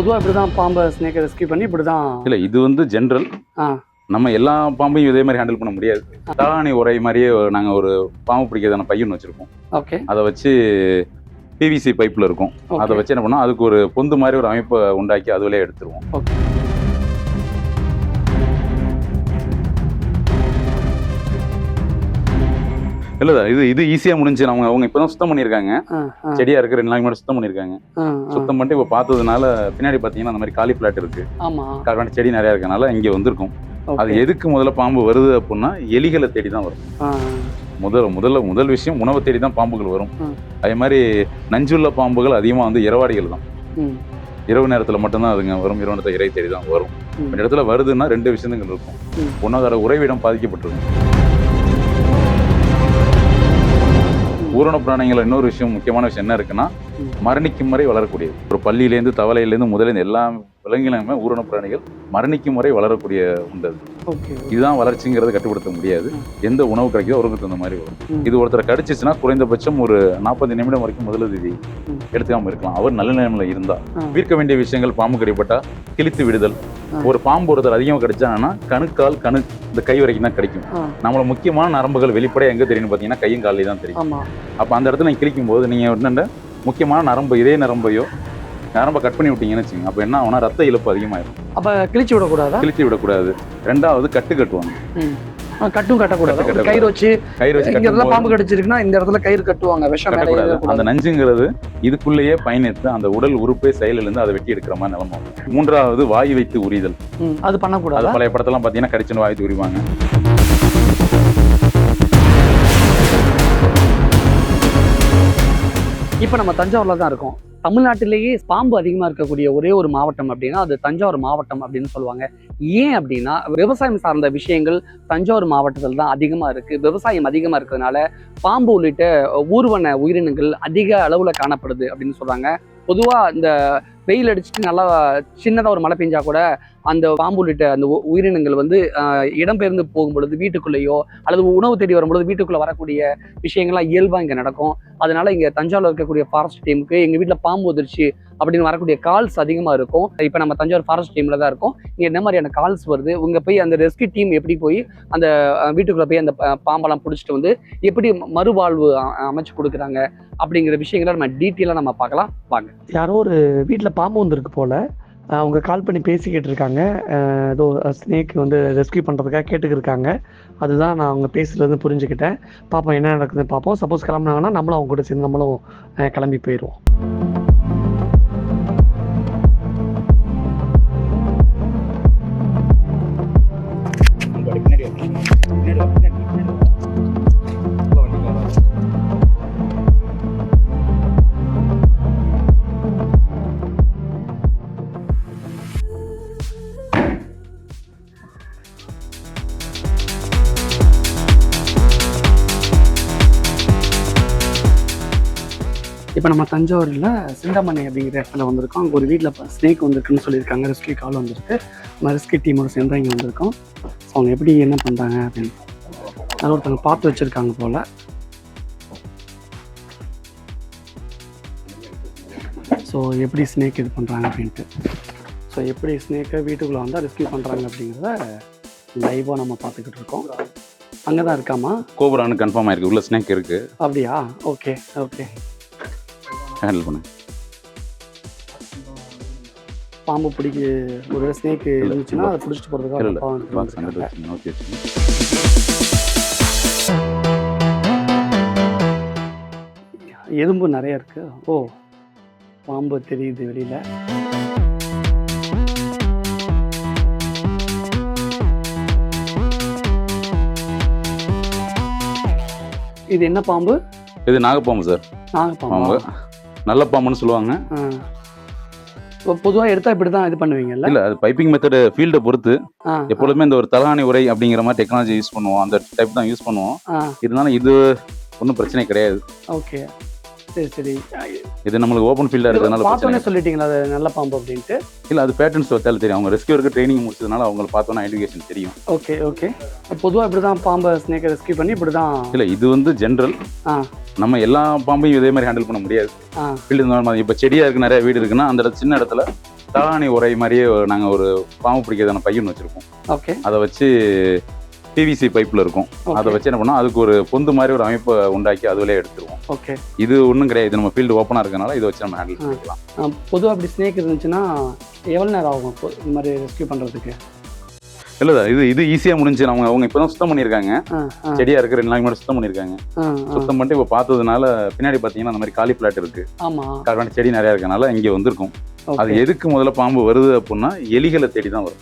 பொதுவாக இப்படி தான் பாம்பை ஸ்னேக்கை ரெஸ்கியூ பண்ணி இப்படி தான் இல்லை இது வந்து ஜென்ரல் நம்ம எல்லா பாம்பையும் இதே மாதிரி ஹேண்டில் பண்ண முடியாது. தாளாணி உரை மாதிரியே நாங்கள் ஒரு பாம்பு பிடிக்கிறதான பையன் வச்சுருக்கோம் ஓகே. அதை வச்சு பிவிசி பைப்பில் இருக்கும். அதை வச்சு என்ன பண்ணோம் அதுக்கு ஒரு பொந்து மாதிரி ஒரு அமைப்பை உண்டாக்கி அதுவிலே எடுத்துருவோம். ஓகே. இல்லை இது இது ஈஸியாக முடிஞ்சு அவங்க அவங்க இப்போ தான் சுத்தம் ஆ செடியாக இருக்கு ரெண்டு நாளைக்கு முன்னாடி சுத்தம் பண்ணியிருக்காங்க. ஆ சுத்தம் பண்ணிட்டு இப்போ பார்த்ததுனால பின்னாடி பார்த்தீங்கன்னா அந்த மாதிரி காலி பிளாட் இருக்கு. காரணம் செடி நிறையா இருக்கனால இங்கே வந்திருக்கும். அது எதுக்கு முதல்ல பாம்பு வருது அப்படின்னா எலிகளை தேடி தான் வரும். முதல் முதல்ல முதல் விஷயம் உணவை தேடி தான் பாம்புகள் வரும். அதே மாதிரி நஞ்சுள்ள பாம்புகள் அதிகமாக வந்து இரவாடிகள் தான். இரவு நேரத்தில் மட்டும்தான் அதுங்க வரும். இரவு நேரத்தில் இறை தேடி தான் வரும். இந்த இடத்துல வருதுன்னா ரெண்டு விஷயங்கள் இருக்கும். ஒன்றாவது உறைவிடம் பாதிக்கப்பட்டிருக்கும். ஊரண பிராணிகள் இன்னொரு விஷயம் முக்கியமான விஷயம் என்ன இருக்குன்னா மரணிக்கும் வரை வளரக்கூடியது ஒரு பள்ளியிலேருந்து தவளையிலேருந்து முதலேருந்து எல்லா விலங்கினமே ஊரண பிராணிகள் மரணிக்கும் வரை வளரக்கூடிய உண்டு அது. ஓகே இதுதான் வளர்ச்சிங்கிறத கட்டுப்படுத்த முடியாது. எந்த உணவு கிடைக்குதோ அவருக்கு தகுந்த மாதிரி வரும். இது ஒருத்தரை கடிச்சிச்சுன்னா குறைந்தபட்சம் ஒரு நாற்பது நிமிடம் வரைக்கும் முதலுதவி. எடுத்துக்காம இருக்கலாம் அவர் நல்ல நிலைமையில இருந்தா ஆ. தவிர்க்க வேண்டிய விஷயங்கள் பாம்பு கடிப்பட்டா கிழித்து விடுதல். ஒரு பாம்பு ஒருத்தர் அதிகமாக கடிச்சாங்கன்னா கணுக்கால் கணு இந்த கை வரைக்கும் தான் கிடைக்கும் நம்மள முக்கியமான நரம்புகள் வெளிப்படையாக எங்க தெரியும்னு பார்த்தீங்கன்னா கையும் காலையும் தான் தெரியும் அப்போ அந்த இடத்துல நீங்க கிழிக்கும் போது நீங்க என்னென்ன முக்கியமான நரம்பு இதே நரம்பையோ நரம்பை கட் பண்ணி விட்டீங்கன்னு வச்சுங்க அப்போ என்ன ஆகும்னா ரத்த இழப்பு அதிகமாயிரும். அப்போ கிழிச்சு விடக்கூடாதா? கிழித்து விடக்கூடாது. ரெண்டாவது கட்டு கட்டுவாங்க. கட்டும் கட்டக்கூடாது? கயிறு வச்சு கயிறு வச்சு இங்க இடத்துல பாம்பு கடிச்சிருக்குன்னா இந்த இடத்துல கயிறு கட்டுவாங்க. விஷம் கட்டக்கூடாது. அந்த. நஞ்சுங்கிறது இதுக்குள்ளேயே பயணித்து அந்த உடல் உறுப்பே செயலிலிருந்து அதை வெட்டி எடுக்கிற மாதிரி நிலைமை வரும். மூன்றாவது வாய் வைத்து உரிதல். அது அது பண்ணக்கூடாதா? பழைய படத்தெல்லாம் பார்த்தீங்கன்னா கடிச்சுன்னு வாய் உரிவாங்க இப்போ நம்ம தஞ்சாவூர்ல தான் இருக்கோம். தமிழ்நாட்டிலேயே பாம்பு அதிகமாக இருக்கக்கூடிய ஒரே ஒரு மாவட்டம் அப்படின்னா அது தஞ்சாவூர் மாவட்டம் அப்படின்னு சொல்லுவாங்க. ஏன் அப்படின்னா விவசாயம் சார்ந்த விஷயங்கள் தஞ்சாவூர் மாவட்டத்தில் தான் அதிகமாக இருக்குது விவசாயம் அதிகமாக இருக்கிறதுனால பாம்பு உள்ளிட்ட ஊர்வன உயிரினங்கள் அதிக அளவில் காணப்படுது அப்படின்னு சொல்கிறாங்க பொதுவாக இந்த வெயில் அடிச்சுட்டு நல்லா சின்னதாக ஒரு மழை பெஞ்சா கூட அந்த பாம்பு உள்ளிட்ட அந்த உ- உயிரினங்கள் வந்து இடம்பெயர்ந்து போகும் பொழுது வீட்டுக்குள்ளேயோ அல்லது உணவு தேடி வரும்பொழுது வீட்டுக்குள்ளே வரக்கூடிய விஷயங்கள்லாம் இயல்பாக இங்கே நடக்கும். அதனால இங்கே தஞ்சாவூர் இருக்கக்கூடிய ஃபாரஸ்ட் டீமுக்கு எங்கள் வீட்டில் பாம்பு வந்துருச்சு அப்படின்னு வரக்கூடிய கால்ஸ் அதிகமாக இருக்கும். இப்போ நம்ம தஞ்சாவூர் ஃபாரஸ்ட் டீமில் தான் இருக்கும். இங்கே என்ன மாதிரியான கால்ஸ் வருது? உங்கள் போய் அந்த ரெஸ்கியூ டீம் எப்படி போய் அந்த வீட்டுக்குள்ளே போய் அந்த ப- பாம்பெல்லாம் பிடிச்சிட்டு வந்து எப்படி மறுவாழ்வு அமைச்சு கொடுக்குறாங்க அப்படிங்கிற விஷயங்களை நம்ம டீட்டெயிலாக நம்ம பார்க்கலாம். வாங்க. யாரோ ஒரு வீட்டில் பாம்பு வந்திருக்கு போல். அவங்க கால் பண்ணி பேசிக்கிட்டு இருக்காங்க ஏதோ ஸ்னேக் வந்து ரெஸ்க்யூ பண்ணுறதுக்காக கேட்டுக்கிருக்காங்க. அதுதான் நான் அவங்க பேசுகிறது புரிஞ்சுக்கிட்டேன். பார்ப்போம் என்ன நடக்குதுன்னு பார்ப்போம் சப்போஸ் கிளம்புனாங்கன்னா நம்மளும் அவங்க கூட சேர்ந்து நம்மளும் கிளம்பி போயிடுவோம். இப்போ நம்ம தஞ்சாவூரில் சிந்தாமணி அப்படிங்கிற இடத்துல வந்திருக்கோம். அங்கே ஒரு வீட்டில் ஸ்னேக் வந்திருக்குன்னு சொல்லியிருக்காங்க. ரெஸ்க்யூ கால் வந்திருக்கு. நம்ம ரெஸ்க்யூ டீமோட சேர்ந்து இங்கே வந்திருக்கோம். ஸோ அவங்க எப்படி என்ன பண்ணுறாங்க அப்படின்னு. யாரோ ஒருத்தவங்க பார்த்து வச்சுருக்காங்க போல். ஸோ எப்படி ஸ்னேக் இது பண்ணுறாங்க அப்படின்ட்டு. ஸோ எப்படி ஸ்னேக்கை வீட்டுக்குள்ளே வந்தால் ரெஸ்க்யூ பண்ணுறாங்க அப்படிங்கிறத லைவாக நம்ம பார்த்துக்கிட்டு இருக்கோம். அங்கே தான் இருக்காமா? கோபுரான்னு கன்ஃபார்ம் ஆயிருக்கு. உள்ள ஸ்னேக் இருக்கு. அப்படியா? ஓகே ஓகே ஹேண்டில் பண்ணு. பாம்பு பிடிக்க ஒரு ஸ்னேக் இருந்துச்சுன்னா அதை பிடிச்சிட்டு போகிறதுக்காக ஓகே எறும்பு நிறைய இருக்கு. ஓ பாம்பு தெரியுது வெளியில. இது என்ன பாம்பு? இது நாகப்பாம்பு சார் நாகப்பாம்பா? பாம்பு. நல்ல பாம்புன்னு சொல்லுவாங்க. பொதுவாக எடுத்தா இப்படி தான் இது பண்ணுவீங்கல்ல? இல்ல அது பைப்பிங் மெத்தடு ஃபீல்டை பொறுத்து. எப்பொழுதுமே இந்த ஒரு தலகாணி உரை அப்படிங்கிற மாதிரி டெக்னாலஜி யூஸ் பண்ணுவோம். அந்த டைப் தான் யூஸ் பண்ணுவோம். இருந்தாலும் இது ஒன்றும் பிரச்சனை கிடையாது. ஓகே. சரி சரி. இது நம்மளுக்கு ஓப்பன் ஃபீல்டாக இருக்கிறதுனால பார்த்தோன்னே சொல்லிட்டீங்களா அது நல்ல பாம்பு அப்படின்ட்டு? இல்லை அது பேட்டர்ன்ஸ் வச்சாலும் தெரியும். அவங்க ரெஸ்கியூருக்கு ட்ரைனிங் முடிச்சதுனால அவங்கள பார்த்தோன்னா ஐடென்டிஃபிகேஷன் தெரியும். ஓகே ஓகே பொதுவாக இப்படி தான் பாம்பை ஸ்னேக்கை ரெஸ்க்யூ பண்ணி இப்படி தான் இல்லை இது வந்து ஜென்ரல் நம்ம எல்லா பாம்பையும் இதே மாதிரி ஹேண்டில் பண்ண முடியாது. ஃபீல்டு இப்போ செடியாக இருக்கு நிறைய வீடு இருக்குன்னா அந்த சின்ன இடத்துல தலாணி உரை மாதிரியே நாங்க ஒரு பாம்பு பிடிக்கிறதான பையன் வச்சிருப்போம். ஓகே அதை வச்சு பிவிசி பைப்ல இருக்கும். அதை வச்சு என்ன பண்ணோம் அதுக்கு ஒரு பொந்து மாதிரி ஒரு அமைப்பை உண்டாக்கி அதுலயே எடுத்துருவோம். ஓகே இது ஒன்றும் கிடையாது. நம்ம ஃபீல்டு ஓப்பனாக இருக்கனால இதை வச்சு நம்ம ஹேண்டில் பண்ணிக்கலாம். பொதுவாக அப்படி ஸ்னேக் இருந்துச்சுன்னா எவ்வளோ நேரம் ஆகும் இந்த மாதிரி ரெஸ்க்யூ பண்ணுறதுக்கு இல்லை இது இது ஈஸியாக முடிஞ்சு அவங்க அவங்க இப்போ தான் சுத்தம் பண்ணியிருக்காங்க. ஆ செடியா இருக்கு ரெண்டு நாளைக்கு முன்னாடி சுத்தம் பண்ணியிருக்காங்க. ஆ சுத்தம் பண்ணிட்டு இப்போ பார்த்ததுனால பின்னாடி பார்த்தீங்கன்னா அந்த மாதிரி காலி பிளாட் இருக்கு. காரணம் செடி நிறையா இருக்கனால இங்கே வந்திருக்கும். அது எதுக்கு முதல்ல பாம்பு வருது அப்படின்னா எலிகளை தேடி தான் வரும்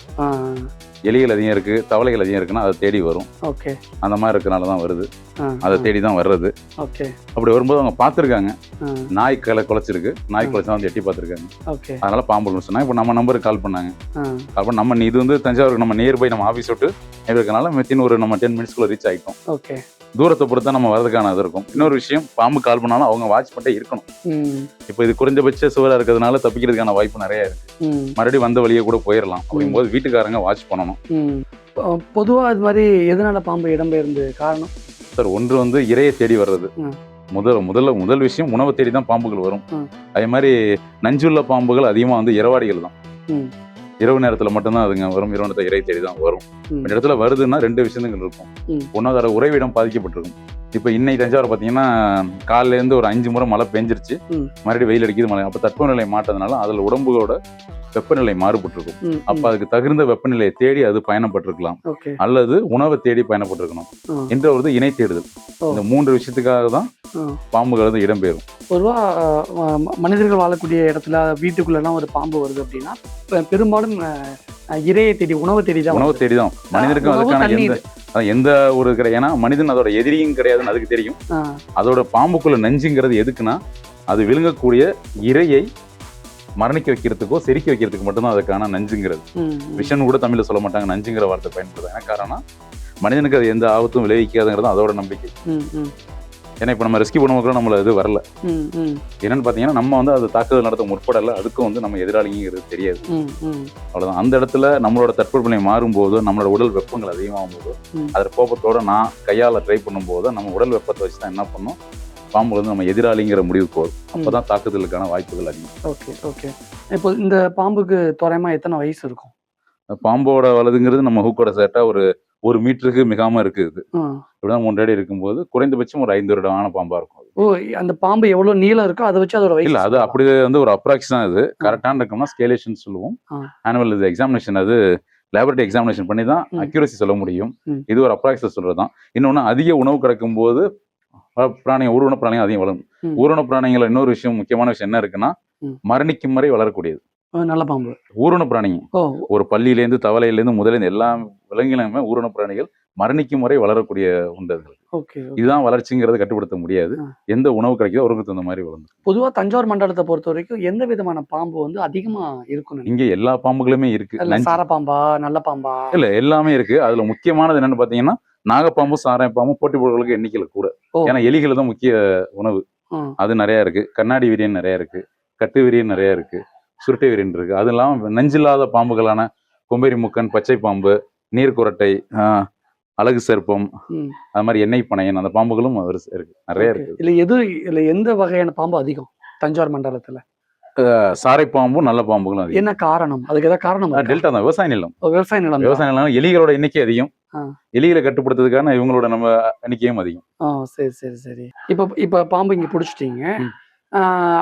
எலிகள் அதிகம் இருக்கு தவளைகள் அதிகம் இருக்குன்னா அதை தேடி வரும். ஓகே. அந்த மாதிரி இருக்கனால தான் வருது. அதை தேடி தான் வர்றது. ஓகே. அப்படி வரும்போது அவங்க பார்த்துருக்காங்க. நாய் களை குலைச்சிருக்கு. நாய் குலைச்சா வந்து எட்டி பார்த்துருக்காங்க. ஓகே. அதனால பாம்பு சொன்னாங்க இப்போ நம்ம நம்பருக்கு கால் பண்ணாங்க. கால் பண்ணி நம்ம இது வந்து தஞ்சாவூருக்கு நம்ம நியர் பை நம்ம ஆஃபீஸ் விட்டு இருக்கனால மெத்தின் ஒரு நம்ம டென் மினிட்ஸ்க்குள்ள ரீச் ஆகிட்டோம் ஓகே. தூரத்தை பொறுத்தா நம்ம வரதுக்கான இது இருக்கும். இன்னொரு விஷயம் பாம்பு கால் பண்ணாலும் அவங்க வாட்ச் பண்ணிட்டே இருக்கணும். இப்போ இது குறைஞ்சபட்ச சுவரா இருக்கிறதுனால தப்பிக்கிறதுக்கான வாய்ப்பு நிறைய இருக்கு. மறுபடியும் வந்த வழியே கூட போயிடலாம் அப்படிங்கும்போது வீட்டுக்காரங்க வாட்ச் பண்ணணும். பொதுவாக இது மாதிரி எதனால பாம்பு இடம்பெயர்ந்து காரணம்? சார் ஒன்று வந்து இரையை தேடி வர்றது. முதல் முதல்ல முதல் விஷயம் உணவை தேடி தான் பாம்புகள் வரும். அதே மாதிரி நஞ்சுள்ள பாம்புகள் அதிகமாக வந்து இரவாடிகள் தான். இரவு நேரத்தில் மட்டும்தான் அதுங்க வரும் இரவு நேரத்தில் இறை தேடி தான் வரும். இந்த இடத்துல வருதுன்னா ரெண்டு விஷயங்கள் இருக்கும். ஒன்றாவது உறைவிடம் பாதிக்கப்பட்டிருக்கும் இப்போ இன்னைக்கு தஞ்சாவூர் பார்த்தீங்கன்னா காலையில இருந்து ஒரு அஞ்சு முறை மழை பெஞ்சிருச்சு. மறுபடியும் வெயில் அடிக்குது மழை. அப்போ தட்பவெப்பநிலை மாற்றதுனால அதில் உடம்புகளோட வெப்பநிலை மாறுபட்டிருக்கும். அப்போ அதுக்கு தகுந்த வெப்பநிலையை தேடி அது பயணப்பட்டிருக்கலாம். அல்லது உணவை தேடி பயணப்பட்டிருக்கணும். என்ற ஒரு இணை தேடுதல். இந்த மூன்று விஷயத்துக்காக தான். பாம்புகள் வந்து இடம்பெயரும். பொதுவாக மனிதர்கள் வாழக்கூடிய இடத்துல வீட்டுக்குள்ளெல்லாம் ஒரு பாம்பு வருது அப்படின்னா பெரும்பாலும் இரையை தேடி உணவை தேடி தான் உணவு. தேடி தான் மனிதனுக்கும் அதுக்கான. எந்த எந்த ஒரு ஏன்னா மனிதன் அதோட எதிரியும் கிடையாதுன்னு அதுக்கு தெரியும். அதோட பாம்புக்குள்ள நஞ்சுங்கிறது எதுக்குன்னா அது விழுங்கக்கூடிய இரையை மரணிக்க வைக்கிறதுக்கோ செரிக்க வைக்கிறதுக்கு மட்டும்தான் அதுக்கான நஞ்சுங்கிறது. விஷன் கூட தமிழ்ல சொல்ல மாட்டாங்க நஞ்சுங்கிற வார்த்தை பயன்படுத்துறாங்க காரணம் மனிதனுக்கு அது எந்த ஆபத்தும் விளைவிக்காதுங்கிறது அதோட நம்பிக்கை. ஏன்னா இப்போ நம்ம ரெஸ்கியூ பண்ணுவோம் நம்மள இது வரல. என்னன்னு பார்த்தீங்கன்னா நம்ம வந்து அது தாக்குதல் நடத்த முற்படல. அதுக்கும் வந்து நம்ம எதிராளிங்கிறது தெரியாது. அவ்வளவுதான். அந்த இடத்துல நம்மளோட தட்பவெப்பநிலை மாறும்போது நம்மளோட உடல் வெப்பங்கள் அதிகமாகும் போது. அதில் கோபத்தோட நான் கையால ட்ரை பண்ணும்போது நம்ம உடல் வெப்பத்தை வச்சு தான் என்ன பண்ணோம் பாம்பு வந்து நம்ம எதிராளிங்கிற முடிவுக்கு வரும். அப்பதான் தாக்குதலுக்கான வாய்ப்புகள் அதிகம். Okay okay. இப்போ இந்த பாம்புக்கு தோராயமா எத்தனை வயசு இருக்கும்? பாம்போட வலதுங்கிறது நம்ம ஹூக்கோட சேட்டா ஒரு ஒரு மீட்டருக்கு மிகாம இருக்குது. இப்படிதான் மூன்று அடி இருக்கும்போது குறைந்தபட்சம் ஒரு ஐந்து வருடமான பாம்பா இருக்கும். ஓ அந்த பாம்பு எவ்வளவு நீளம் இருக்கோ அதை வச்சு அதோட இல்ல அது அப்படி வந்து ஒரு அப்ராக்ஸ் தான் இது கரெக்டான இருக்கோம்னா ஸ்கேலேஷன் சொல்லுவோம். ஆனுவல் இது எக்ஸாமினேஷன் அது லேபரேட்டரி எக்ஸாமினேஷன் பண்ணி தான். அக்யூரசி சொல்ல முடியும். இது ஒரு அப்ராக்ஸ் சொல்றதுதான் இன்னொன்னு அதிக உணவு கிடைக்கும் போது பிராணிகள் ஊர்வன பிராணிகள் அதிகம் வளரும். ஊர்வன பிராணிகள் இன்னொரு விஷயம் முக்கியமான விஷயம் என்ன இருக்குன்னா. மரணிக்கும் வரை வளரக்கூடியது நல்ல பாம்பு ஊர்வன பிராணிங்க ஒரு பள்ளியிலேருந்து தவளையிலேருந்து முதலேருந்து எல்லா விலங்கிலுமே ஊர்வன பிராணிகள் மரணிக்கும் வரை வளரக்கூடிய உண்டு அது. ஓகே இதுதான் வளர்ச்சிங்கிறத கட்டுப்படுத்த முடியாது. எந்த உணவு கிடைக்குதோ அவருக்கு தகுந்த மாதிரி வளர்ந்து. பொதுவா தஞ்சாவூர் மண்டலத்தை பொறுத்த வரைக்கும் எந்த விதமான பாம்பு வந்து அதிகமா இருக்கும் இங்க எல்லா பாம்புகளுமே இருக்கு. சார பாம்பா நல்ல பாம்பா? இல்ல எல்லாமே இருக்கு. அதுல முக்கியமானது என்னன்னு பாத்தீங்கன்னா நாகப்பாம்பும் சாராய பாம்பும் போட்டி போடுறதுக்கு எண்ணிக்கையில கூட. ஏன்னா எலிகள் தான் முக்கிய உணவு. அது நிறைய இருக்கு. கண்ணாடி விரியன் நிறைய இருக்கு. கட்டு விரியன் நிறைய இருக்கு. சுருட்டை விரியன் இருக்கு. அது இல்லாம நஞ்சில்லாத பாம்புகளான கொம்பேரி முக்கன் பச்சை பாம்பு நீர்க்குரட்டை அழகு சர்ப்பம். அது மாதிரி எண்ணெய் பனையன் அந்த பாம்புகளும் இருக்கு நிறைய இருக்கு. இல்ல எது இல்ல எந்த வகையான பாம்பு அதிகம் தஞ்சாவூர் மண்டலத்துல? சாரை பாம்பும் நல்ல பாம்புகளும் அதிகம். என்ன காரணம்? அதுக்கு ஏதாவது காரணம்? டெல்டா தான் விவசாய நிலம். விவசாய நிலம். விவசாய நிலம் எலிகளோட எண்ணிக்கை அதிகம். எலிகளை கட்டுப்படுத்துறதுக்கான இவங்களோட நம்ம எண்ணிக்கையும் அதிகம். ஆ சரி சரி சரி. இப்போ இப்போ பாம்பு இங்க பிடிச்சிட்டீங்க.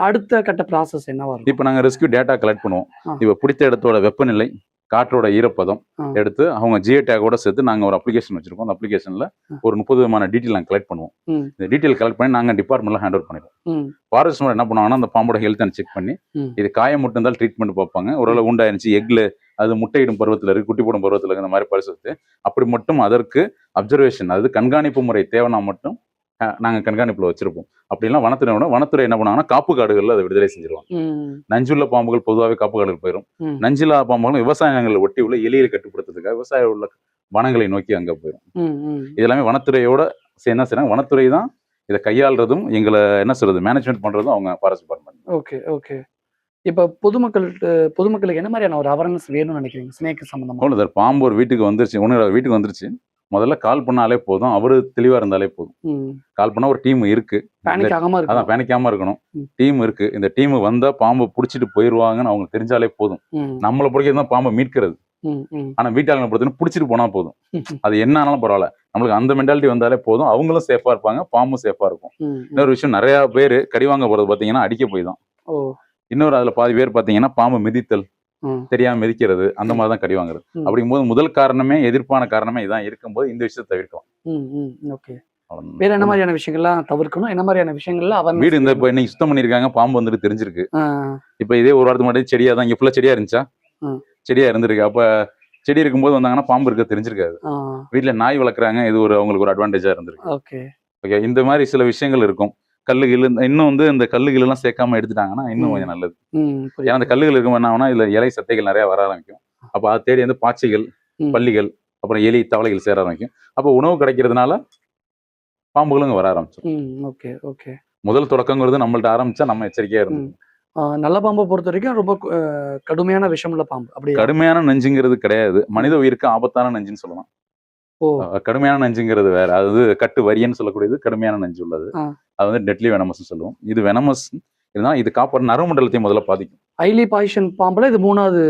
அடுத்த கட்ட ப்ராசஸ் என்னவா இருக்கும்? இப்போ நாங்கள் ரெஸ்கியூ டேட்டா கலெக்ட் பண்ணுவோம். இப்போ பிடித்த இடத்தோட வெப்பநிலை காற்றோட ஈரப்பதம். எடுத்து அவங்க ஜியோ டேக்கோட சேர்த்து நாங்கள் ஒரு அப்ளிகேஷன் வச்சிருக்கோம் அந்த அப்ளிகேஷனில். ஒரு முப்பது விதமான டீட்டெயில் நாங்கள் கலெக்ட் பண்ணுவோம். இந்த டீட்டெயில் கலெக்ட் பண்ணி நாங்கள் டிபார்ட்மெண்ட்ல ஹேண்ட் ஓவர் பண்ணிடுவோம் ஃபாரஸ்ட் என்ன பண்ணுவாங்கன்னா அந்த பாம்போட ஹெல்த் செக் பண்ணி. இது காயம் மட்டும் இருந்தாலும் ட்ரீட்மெண்ட் பார்ப்பாங்க ஓரளவு உண்டாயிருச்சு எக்ல அது முட்டையிடும் பருவத்தில் இருக்கு குட்டி போடும் பருவத்தில் இருக்கு இந்த மாதிரி பரிசோதித்து அப்படி மட்டும் அதற்கு அப்சர்வேஷன் அதாவது கண்காணிப்பு முறை தேவைன்னா மட்டும் நாங்க கண்காணிப்புல வச்சிருப்போம். அப்படிலாம் வனத்துறை வனத்துறை என்ன பண்ணுவாங்கன்னா காப்பு காடுகளில் அதை விடுதலை செஞ்சிருவாங்க. நஞ்சுள்ள பாம்புகள் பொதுவாகவே காப்பு காடுகள் போயிடும். நஞ்சில்லா பாம்புகளும் விவசாய நிலங்களை ஒட்டி உள்ள எலியை கட்டுப்படுத்துறதுக்காக விவசாய உள்ள வனங்களை நோக்கி அங்க போயிடும் இதெல்லாமே வனத்துறையோட என்ன செய்யறாங்க வனத்துறை தான் இதை கையாளுறதும் எங்களை என்ன சொல்றது மேனேஜ்மெண்ட் பண்றதும் அவங்க ஃபாரஸ்ட் டிபார்ட்மெண்ட் ஓகே ஓகே. இப்போ பொதுமக்கள்கிட்ட பொதுமக்களுக்கு என்ன மாதிரியான ஒரு அவேர்னஸ் வேணும்னு நினைக்கிறீங்க ஸ்னேக் சம்பந்தமா? அவ்வளோ சார் பாம்பு ஒரு வீட்டுக்கு வந்துருச்சு ஒன்று வீட்டுக்கு வந்துருச்சு. முதல்ல கால் பண்ணாலே போதும். அவரு தெளிவா இருந்தாலே போதும். கால் பண்ணா ஒரு டீம் இருக்கு. அதான் பேனிக்காம இருக்கணும். டீம் இருக்கு. இந்த டீம் வந்தா பாம்பை புடிச்சிட்டு போயிருவாங்கன்னு அவங்க தெரிஞ்சாலே போதும். நம்மளை பிடிக்கிறது தான் பாம்பை மீட்கிறது. ஆனா வீட்டாளங்களை பொறுத்தவரை பிடிச்சிட்டு போனா போதும். அது என்ன ஆனாலும் பரவாயில்ல. நம்மளுக்கு அந்த மென்டாலிட்டி வந்தாலே போதும். அவங்களும் சேஃபா இருப்பாங்க பாம்பும் சேஃபா இருக்கும். இன்னொரு விஷயம் நிறைய பேர் கடி வாங்க போறது பாத்தீங்கன்னா அடிக்க போய் தான். இன்னொரு அதுல பாதி பேர் பாத்தீங்கன்னா பாம்பு மிதித்தல். தெரியாம மிதிக்கிறது அந்த மாதிரி தான் கடி வாங்குறது. ம். அப்படிங்கும்போது முதல் காரணமே எதிர்ப்பான காரணமே இதான். இருக்கும்போது இந்த விஷயத்தை தவிர்க்கலாம். ஓகே. வேற என்ன மாதிரியான விஷயங்கள்லாம் தவிர்க்கணும்? என்ன மாதிரியான விஷயங்கள்ல அவன் வீடு இந்த இப்போ இன்னைக்கு சுத்தம் பண்ணிருக்காங்க பாம்பு வந்துட்டு தெரிஞ்சிருக்கு. இப்போ இதே ஒரு வாரத்துக்கு முன்னாடி செடியா தான் இங்க ஃபுல்லா செடியா இருந்துச்சா. செடியா இருந்திருக்கு. அப்ப செடி இருக்கும்போது வந்தாங்கன்னா பாம்பு இருக்க தெரிஞ்சிருக்காது. வீட்ல நாய் வளர்க்குறாங்க இது ஒரு அவங்களுக்கு ஒரு அட்வான்டேஜா இருந்திருக்கு. ஓகே. ஓகே இந்த மாதிரி சில விஷயங்கள் இருக்கும். கல்லுகள் இன்னும் வந்து இந்த கல்லுகள் எல்லாம் சேர்க்காம எடுத்துட்டாங்கன்னா இன்னும். கொஞ்சம் நல்லது. ஏன்னா அந்த கல்லுகள் இருக்கும் என்ன ஆகும்னா இதுல இலை சத்தைகள் நிறைய வர ஆரம்பிக்கும். அப்ப அதை தேடி வந்து பாச்சைகள் ம். பல்லிகள் அப்புறம் எலி தவளைகள் சேர ஆரம்பிக்கும். அப்போ உணவு கிடைக்கிறதுனால பாம்புகளும் வர ஆரம்பிச்சிடும் ஓகே ஓகே. முதல் தொடக்கங்கிறது நம்மள்ட்ட ஆரம்பிச்சா நம்ம எச்சரிக்கையா இருந்தோம் நல்ல பாம்பை பொறுத்த வரைக்கும் ரொம்ப கடுமையான விஷமுள்ள பாம்பு. அப்படியா கடுமையான நஞ்சுங்கிறது கிடையாது. மனித உயிருக்கு ஆபத்தான நஞ்சுன்னு சொல்லலாம். கடுமையான நஞ்சுங்கிறது வேற. அதாவது கட்டு வரியன்னு சொல்லக்கூடியது கடுமையான நஞ்சு உள்ளது. அது வந்து டெட்லி வெனமஸ் சொல்லுவோம் இது வெனமஸ் இருந்தால் இது காப்பாடு நரம்பு மண்டலத்தையும் முதல்ல பாதிக்கும் ஐலி பாய்ஷன் பாம்புல இது மூணாவது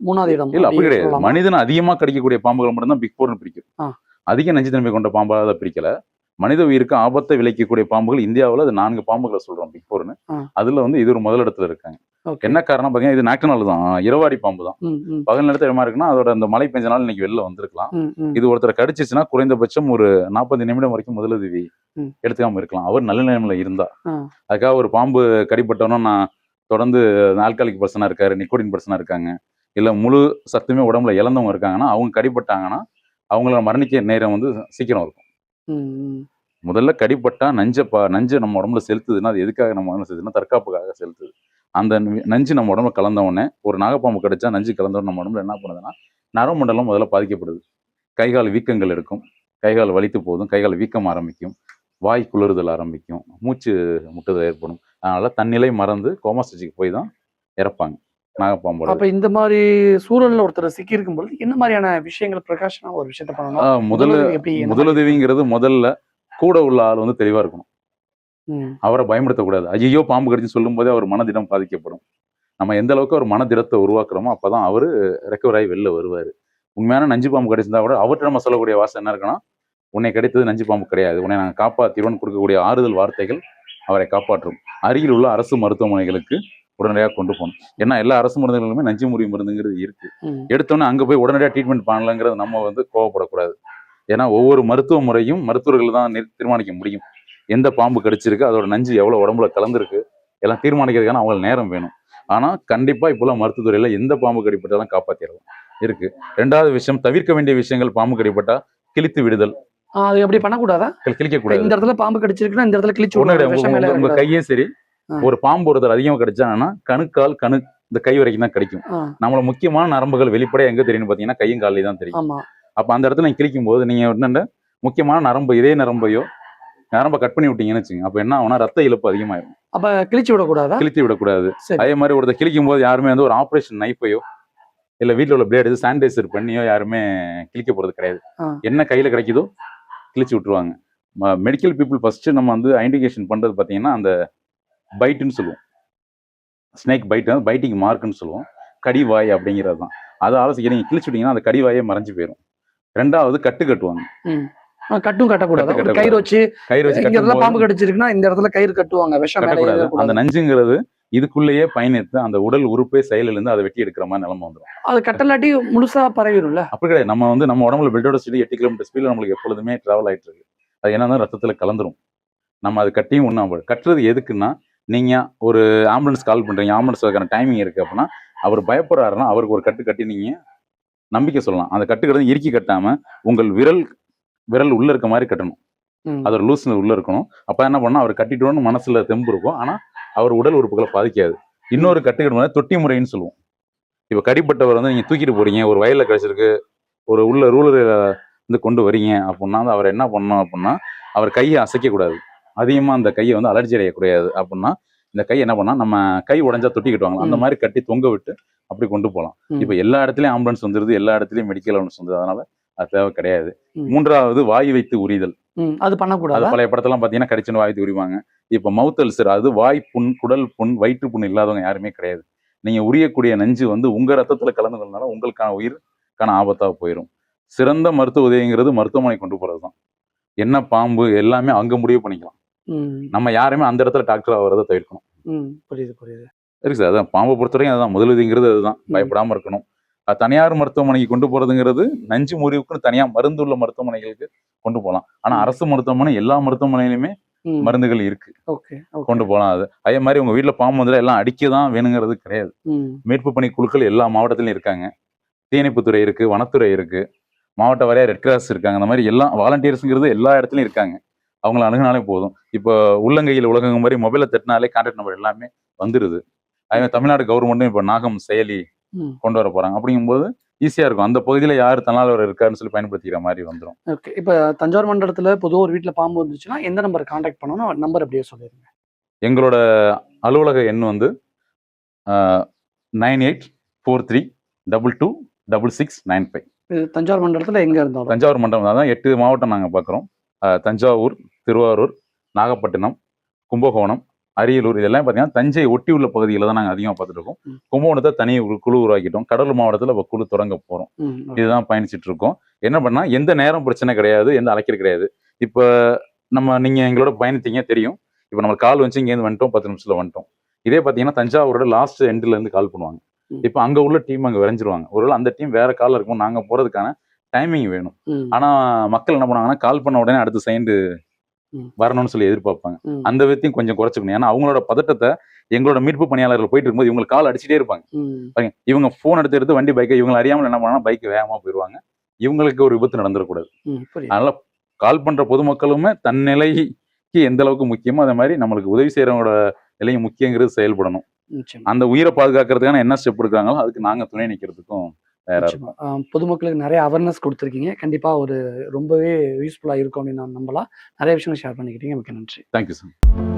மூணாவது இடம் இல்ல அப்படி கிடையாது? மனிதன் அதிகமா கடிக்கக்கூடிய பாம்புகள் மட்டும்தான் பிக் போர்னு பிரிக்கும். அதிக நஞ்சுத்தன்மை கொண்ட பாம்பாக அதை பிரிக்கல மனித உயிருக்கு ஆபத்தை விளைக்கக்கூடிய பாம்புகள் இந்தியாவுல அது நான்கு பாம்புகளை சொல்றோம் பிக் போர்னு. அதுல வந்து இது ஒரு முதலிடத்துல இருக்காங்க. என்ன காரணம் பாத்தீங்கன்னா இது நாக்டனால் தான். இரவாடி பாம்பு தான். பகல் நேரத்துல என்ன இருக்குன்னா அதோட அந்த மழை பெஞ்சனால இன்னைக்கு வெளில வந்திருக்கலாம். இது ஒருத்தரை கடிச்சிச்சுன்னா குறைந்தபட்சம் ஒரு நாற்பது நிமிடம் வரைக்கும் முதலுதவி. எடுத்துக்காம இருக்கலாம். அவர் நல்ல நிலைமையில இருந்தா. அதுக்காக ஒரு பாம்பு கடிப்பட்டவனும் நான் தொடர்ந்து ஆல்காலிக் பர்சனா இருக்காரு நிக்கோடின் பர்சனா இருக்காங்க. இல்ல முழு சத்துமே உடம்புல இழந்தவங்க இருக்காங்கன்னா அவங்க கடிப்பட்டாங்கன்னா அவங்கள மரணிக்க நேரம் வந்து சீக்கிரம் இருக்கும். முதல்ல கடிப்பட்டா நஞ்சை பா நஞ்சை நம்ம உடம்புல செலுத்துதுன்னா அது எதுக்காக நம்ம உடம்புல செலுத்துதுன்னா தற்காப்புக்காக செலுத்துது. அந்த நஞ்சு நம்ம உடம்புல கலந்த உடனே ஒரு நாகப்பாம்பு கடிச்சா நஞ்சு கலந்த நம்ம உடம்புல என்ன பண்ணுதுன்னா நரம்பு மண்டலம் முதல்ல பாதிக்கப்படுது. கைகால் வீக்கங்கள் இருக்கும். கைகால் வலித்து போதும். கைகால் வீக்கம் ஆரம்பிக்கும். வாய் குளிர்தல் ஆரம்பிக்கும். மூச்சு முட்டுதல் ஏற்படும். அதனால தன்னிலை மறந்து கோமா ஸ்டேஜுக்கு போய் தான் இறப்பாங்க. நாகப்பாம்போட அப்ப இந்த மாதிரி சூழல்ல ஒருத்தர் சிக்கி இருக்கும் பொழுது என்ன மாதிரியான விஷயங்கள் பிரகாஷனா ஒரு விஷயத்த பண்ணணும்? முதல்ல? முதலுதவிங்கிறது முதல்ல கூட உள்ள ஆள் வந்து தெளிவா இருக்கணும். அவரை பயமுறுத்தக்கூடாது. ஐயோ பாம்பு கடிச்சு சொல்லும் போதே அவர் மனதிடம் பாதிக்கப்படும். நம்ம எந்த அளவுக்கு ஒரு மனதிடத்தை உருவாக்குறோமோ அப்பதான் அவரு ரெக்கவர் ஆகி வெளில வருவாரு. உண்மையான நஞ்சு பாம்பு கடிச்சிருந்தா கூட அவர்கிட்ட நம்ம சொல்லக்கூடிய வாசம் என்ன இருக்குன்னா உன்னை கிடைத்தது நஞ்சு பாம்பு கிடையாது. உன்னை நாங்கள் காப்பாற்றிடுவோம்னு கொடுக்கக்கூடிய ஆறுதல் வார்த்தைகள் அவரை காப்பாற்றும். அருகில் உள்ள அரசு மருத்துவமனைகளுக்கு உடனடியாக கொண்டு போகணும். ஏன்னா எல்லா அரசு மருந்துகளுமே நஞ்சு முறி மருந்துங்கிறது இருக்கு. எடுத்தோன்னே அங்கே போய் உடனடியாக ட்ரீட்மெண்ட் பண்ணலங்கிறது நம்ம வந்து கோவப்படக்கூடாது. ஏன்னா ஒவ்வொரு மருத்துவ முறையும் மருத்துவர்கள் தான் தீர்மானிக்க முடியும். எந்த பாம்பு கடிச்சிருக்கு அதோட நஞ்சு எவ்வளோ உடம்புல கலந்துருக்கு எல்லாம் தீர்மானிக்கிறதுக்கான அவங்களுக்கு நேரம் வேணும். ஆனால் கண்டிப்பாக இப்போலாம் மருத்துவத்துறையில் எந்த பாம்பு கடிப்பட்டாலும் காப்பாற்றிடலாம் இருக்கு. ரெண்டாவது விஷயம் தவிர்க்க வேண்டிய விஷயங்கள் பாம்பு கடிப்பட்டா கிழித்து விடுதல். அது எப்படி பண்ணக்கூடாதா? கிழிக்கக்கூடாது. இந்த இடத்துல பாம்பு கடிச்சிருக்குன்னா இந்த இடத்துல கிழிச்சு உங்க-. கையே சரி. ஒரு பாம்பு ஒருத்தர் அதிகமாக கடிச்சாங்கன்னா கணுக்கால் கணு இந்த கை வரைக்கும் தான் கடிக்கும். நம்மள முக்கியமான நரம்புகள் வெளிப்படையா எங்க தெரியும் பார்த்தீங்கன்னா கையும் காலையும் தான் தெரியும். அப்ப அந்த இடத்துல நீங்க கிழிக்கும் போது நீங்க என்னென்ன? முக்கியமான நரம்பு இதே நரம்பையோ நரம்பை கட் பண்ணி விட்டீங்கன்னு வச்சுங்க அப்ப என்ன ஆகும்னா ரத்த இழப்பு அதிகமாயிரும். அப்ப கிழிச்சு விடக்கூடாதா? கிழித்து விடக்கூடாது. அதே மாதிரி ஒருத்தர் கிழிக்கும் போது யாருமே வந்து ஒரு ஆப்ரேஷன் நைஃபையோ இல்ல வீட்ல உள்ள பிளேட் சானிடைசர் பண்ணியோ யாருமே கிழிக்க போறது கிடையாது. என்ன கையில கிடைக்குதோ கிழிச்சு விட்டுருவாங்க. மெடிக்கல் பீப்புள் ஃபர்ஸ்ட் நம்ம வந்து ஐடென்டிஃபிகேஷன் பண்றது பாத்தீங்கன்னா அந்த பைட்டுன்னு சொல்லுவோம். ஸ்னேக் பைட் பைட்டிங் மார்க்னு சொல்லுவோம். கடிவாய் அப்படிங்கிறது தான் அதை ஆலோசிக்க நீங்க கிழிச்சு விட்டீங்கன்னா அந்த கடிவாயே மறைஞ்சு போயிடும் ரெண்டாவது கட்டு கட்டுவாங்க. கட்டும் கட்டக்கூடாது. கயிறு வச்சு கயிறு வச்சு இங்க இடத்துல பாம்பு கடிச்சிருக்குன்னா இந்த இடத்துல கயிறு கட்டுவாங்க. விஷம் அந்த. நஞ்சுங்கிறது இதுக்குள்ளேயே பயணித்து அந்த உடல் உறுப்பே செயலிலிருந்து அதை வெட்டி எடுக்கிற மாதிரி நிலைமை வந்துடும் அது கட்டலாட்டி முழுசா பரவிடும்ல? அப்படி கிடையாது. நம்ம வந்து நம்ம உடம்புல பிளட்டோட ஸ்பீடு எட்டு கிலோமீட்டர் ஸ்பீடில் நம்மளுக்கு எப்பொழுதுமே டிராவல் ஆயிட்டு இருக்கு. அது என்னன்னா ரத்தத்துல கலந்துரும். நம்ம அது கட்டியும் ஒன்றும் கட்டுறது எதுக்குன்னா நீங்க ஒரு ஆம்புலன்ஸ் கால் பண்றீங்க ஆம்புலன்ஸ் டைமிங் இருக்கு அப்படின்னா அவர் பயப்படுறாருன்னா அவருக்கு ஒரு கட்டு கட்டி நீங்க நம்பிக்கை சொல்லலாம். அந்த கட்டுக்கிறது இறுக்கி கட்டாம உங்கள் விரல் விரல் உள்ள இருக்க மாதிரி கட்டணும். ம். அது ஒரு லூஸ் உள்ள இருக்கணும். அப்ப என்ன பண்ணா அவர் கட்டிட்டோன்னு மனசுல தெம்பு இருக்கும். ஆனா அவர் உடல் உறுப்புகளை பாதிக்காது. இன்னொரு கட்டுக்கிற மாதிரி தொட்டி முறைன்னு சொல்லுவோம். இப்ப கடிப்பட்டவர் வந்து நீங்க தூக்கிட்டு போறீங்க. ஒரு வயல்ல கிடைச்சிருக்கு ஒரு உள்ள ரூலர் வந்து கொண்டு வரீங்க. அப்படின்னா அவர் என்ன பண்ணணும் அப்படின்னா அவர் கையை அசைக்க கூடாது அதிகமா அந்த கையை வந்து அலர்ஜி அடையக்கூடாது அப்படின்னா இந்த கை என்ன பண்ணா நம்ம கை உடைஞ்சா தொட்டி கட்டுவாங்க அந்த. மாதிரி கட்டி தொங்க விட்டு அப்படி கொண்டு போகலாம். இப்ப எல்லா இடத்துலயும் ஆம்புலன்ஸ் வந்துருது எல்லா இடத்துலயும் மெடிக்கல் ஆம்புலன்ஸ் வந்துருது. அதனால அது தேவை கிடையாது. மூன்றாவது வாய் வைத்து உரிதல். அது பண்ணக்கூடாதா? பழைய படத்தெல்லாம் பாத்தீங்கன்னா கடிச்சுன்னு வாய் உரிவாங்க இப்ப மவுத் அல்சர் அது வாய் புண் குடல் புண் வயிற்று புண் இல்லாதவங்க யாருமே கிடையாது. நீங்க உரியக்கூடிய நஞ்சு வந்து உங்க ரத்தத்துல கலந்துக்கிறதுனால உங்களுக்கான உயிருக்கான ஆபத்தா போயிடும் சிறந்த மருத்துவ உதவிங்கிறது மருத்துவமனை கொண்டு போறதுதான். என்ன பாம்பு எல்லாமே அங்க முடிவு பண்ணிக்கலாம். நம்ம யாருமே அந்த இடத்துல டாக்டர் ஆகிறத தவிர்க்கணும். புரியுது புரியுது. இருக்கு சார். அதான் பாம்பை பொறுத்தவரைக்கும் அதுதான். முதலுதவிங்கிறது அதுதான். பயப்படாம இருக்கணும். தனியார் மருத்துவமனைக்கு கொண்டு போறதுங்கிறது நஞ்சு முறிவுக்குன்னு தனியா மருந்து உள்ள மருத்துவமனைகளுக்கு கொண்டு போகலாம் ஆனா ம். அரசு மருத்துவமனை எல்லா மருத்துவமனையிலுமே மருந்துகள் இருக்கு. கொண்டு போகலாம் அது. அதே மாதிரி உங்க வீட்டுல பாம்பு வந்துல எல்லாம் அடிக்க தான் வேணுங்கிறது கிடையாது. மீட்பு பணி குழுக்கள் எல்லா மாவட்டத்திலும் இருக்காங்க. தீயணைப்புத்துறை இருக்கு வனத்துறை இருக்கு மாவட்ட வாரியா ரெட் கிராஸ் இருக்காங்க. அந்த மாதிரி எல்லா வாலண்டியர்ஸ்ங்கிறது எல்லா இடத்துலயும் இருக்காங்க. அவங்கள அணுகுனாலே போதும். இப்போ உள்ளங்கையில் உலகம் மாதிரி மொபைலை தட்டினாலே கான்டாக்ட் நம்பர் எல்லாமே வந்துருது. அதே மாதிரி தமிழ்நாடு கவர்மெண்ட்டும் இப்போ நாகம் செயலி. கொண்டு வர போறாங்க. அப்படிங்கும்போது ஈஸியா இருக்கும். அந்த பகுதியில யார் தன்னால்வர் இருக்காருன்னு சொல்லி பயன்படுத்திக்கிற மாதிரி வந்துடும் ஓகே இப்போ தஞ்சாவூர் மண்டலத்துல பொதுவா ஒரு வீட்ல பாம்பு வந்துச்சுன்னா எந்த நம்பர் காண்டாக்ட் பண்ணணும் நம்பர் அப்படியே சொல்லிருங்க. எங்களோட அலுவலக எண் வந்து nine eight four three double two double six nine five இது தஞ்சாவூர் மண்டலத்துல எங்க இருந்தாலும். தஞ்சாவூர் மண்டலம் தான் எட்டு மாவட்டம் நாங்கள் பார்க்குறோம் தஞ்சாவூர் திருவாரூர் நாகப்பட்டினம் கும்பகோணம் அரியலூர் இதெல்லாம் பார்த்தீங்கன்னா தஞ்சை ஒட்டி உள்ள பகுதியில் தான் நாங்கள் அதிகமாக பார்த்துட்டு இருக்கோம். கும்பகோணத்தை தனி ஒரு குழு உருவாக்கிட்டோம். கடலூர் மாவட்டத்தில் இப்போ குழு தொடங்க போகிறோம். இதுதான் பயணிச்சிட்டு இருக்கோம் என்ன பண்ணா எந்த நேரம் பிரச்சனை கிடையாது எந்த அழைக்கிறது கிடையாது. இப்போ நம்ம நீங்க எங்களோட பயணித்தீங்க தெரியும். இப்போ நம்ம கால் வச்சு இங்கேருந்து வந்துட்டோம் பத்து நிமிஷத்துல வந்துட்டோம். இதே பார்த்தீங்கன்னா தஞ்சாவூரோட லாஸ்ட் எண்ட்ல இருந்து கால் பண்ணுவாங்க. இப்போ அங்க உள்ள டீம் அங்க விரைஞ்சிருவாங்க. ஒருவேளை அந்த டீம் வேற கால்ல இருக்கும் நாங்க போறதுக்கான டைமிங் வேணும். ம், ஆனா மக்கள் என்ன பண்ணுவாங்கன்னா கால் பண்ண உடனே அடுத்த செகண்ட். வரணும்னு சொல்லி எதிர்பார்ப்பாங்க. அந்த விதத்தையும் கொஞ்சம் குறைச்சிக்கணும். ஏன்னா அவங்களோட பதட்டத்தை எங்களோட மீட்பு பணியாளர்கள் போயிட்டு இருக்கும்போது இவங்களுக்கு கால் அடிச்சிட்டே இருப்பாங்க. இவங்க ஃபோன் எடுத்து எடுத்து வண்டி பைக்கை இவங்க அறியாமல் என்ன பண்ணா பைக் வேகமா போயிடுவாங்க. இவங்களுக்கு ஒரு விபத்து நடந்துடக்கூடாது. அதனால கால் பண்ற பொதுமக்களுமே தன் நிலைக்கு எந்த அளவுக்கு முக்கியமோ அதே மாதிரி நம்மளுக்கு உதவி செய்யறவங்களோட நிலையும் முக்கியங்கிறது செயல்படணும். அந்த உயிரை பாதுகாக்கிறதுக்கான என்ன ஸ்டெப் எடுக்கிறாங்களோ அதுக்கு நாங்க துணை நிக்கிறதுக்கும் பொதுமக்களுக்கு நிறைய அவேர்னஸ் கொடுத்துருக்கீங்க. கண்டிப்பா ஒரு ரொம்பவே யூஸ்ஃபுல்லா இருக்கும் அப்படின்னு நான் நம்பலாம். நிறைய விஷயங்கள் ஷேர் பண்ணிக்கிட்டீங்க. மிக்க நன்றி. Thank you sir